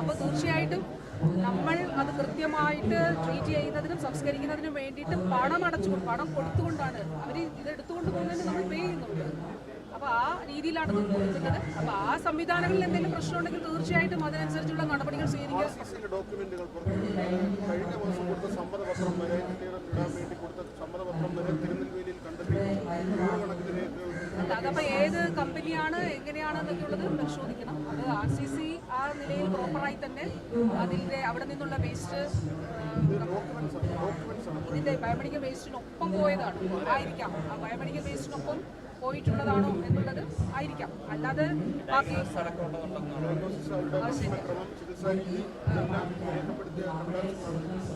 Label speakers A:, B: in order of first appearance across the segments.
A: അപ്പോൾ തീർച്ചയായിട്ടും നമ്മൾ അത് കൃത്യമായിട്ട് ട്രീറ്റ് ചെയ്യുന്നതിനും സംസ്കരിക്കുന്നതിനും വേണ്ടിയിട്ട് പണം അടച്ചു പണം കൊടുത്തുകൊണ്ടാണ് അവർ ഇത് എടുത്തുകൊണ്ട് പോകുന്നതിന് നമ്മൾ പേ ചെയ്യുന്നുണ്ട്. അപ്പോൾ ആ രീതിയിലാണ് കൊടുക്കുന്നത്. അപ്പോൾ ആ സംവിധാനങ്ങളിൽ എന്തെങ്കിലും പ്രശ്നമുണ്ടെങ്കിൽ തീർച്ചയായിട്ടും അതിനനുസരിച്ചുള്ള നടപടികൾ സ്വീകരിക്കുക
B: ഡോക്യുമെന്റുകൾ കഴിഞ്ഞ മാസം കൊടുത്ത സമ്മതപത്രം വരെ ഇടാൻ വേണ്ടി കൊടുത്ത സമ്മതപത്രം വരെ തിരുനെൽവേലിയിൽ കണ്ടെത്തി. നൂറുകണക്കിന് രേഖകൾ
A: അതപ്പോ ഏത് കമ്പനിയാണ് എങ്ങനെയാണെന്നൊക്കെ ഉള്ളത് പരിശോധിക്കണം. അത് ആർ സി സി ആ നിലയിൽ പ്രോപ്പറായി തന്നെ അതിന്റെ അവിടെ നിന്നുള്ള വേസ്റ്റ് ഇതിന്റെ ബയോമെഡിക്കൽ വേസ്റ്റിനൊപ്പം പോയതാണ്. ആയിരിക്കാം. ആ ബയോമെഡിക്കൽ വേസ്റ്റിനൊപ്പം പോയിട്ടുള്ളതാണോ എന്നുള്ളത് ആയിരിക്കാം. അല്ലാതെ ബാക്കി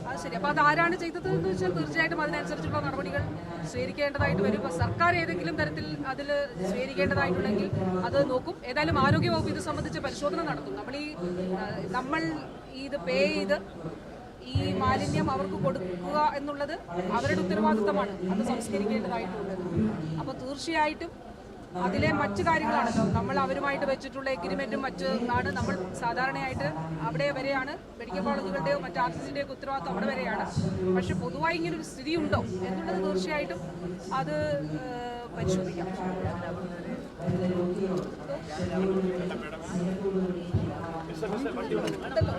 A: അത് ശരി. അപ്പൊ അത് ആരാണ് ചെയ്തത് എന്ന് വെച്ചാൽ തീർച്ചയായിട്ടും അതിനനുസരിച്ചുള്ള നടപടികൾ സ്വീകരിക്കേണ്ടതായിട്ട് വരും. സർക്കാർ ഏതെങ്കിലും തരത്തിൽ അതിൽ സ്വീകരിക്കേണ്ടതായിട്ടുണ്ടെങ്കിൽ അത് നോക്കും. ഏതായാലും ആരോഗ്യവകുപ്പ് ഇത് സംബന്ധിച്ച് പരിശോധന നടത്തും. നമ്മൾ ഈ നമ്മൾ ഇത് പേ ചെയ്ത് ഈ മാലിന്യം അവർക്ക് കൊടുക്കുക എന്നുള്ളത് അവരുടെ ഉത്തരവാദിത്തമാണ്. അത് സംസ്കരിക്കേണ്ടതായിട്ടുണ്ട്. അപ്പോൾ തീർച്ചയായിട്ടും അതിലെ മറ്റു കാര്യങ്ങളാണല്ലോ നമ്മൾ അവരുമായിട്ട് വെച്ചിട്ടുള്ള എഗ്രിമെന്റും മറ്റു ആണ് നമ്മൾ സാധാരണയായിട്ട് അവിടെ വരെയാണ്. മെഡിക്കൽ കോളേജുകളുടെയോ മറ്റ് ആർ സി അവിടെ വരെയാണ്. പക്ഷെ പൊതുവായി ഇങ്ങനെ ഒരു സ്ഥിതി ഉണ്ടോ എന്നുള്ളത് തീർച്ചയായിട്ടും അത് പരിശോധിക്കാം. ഉണ്ടല്ലോ.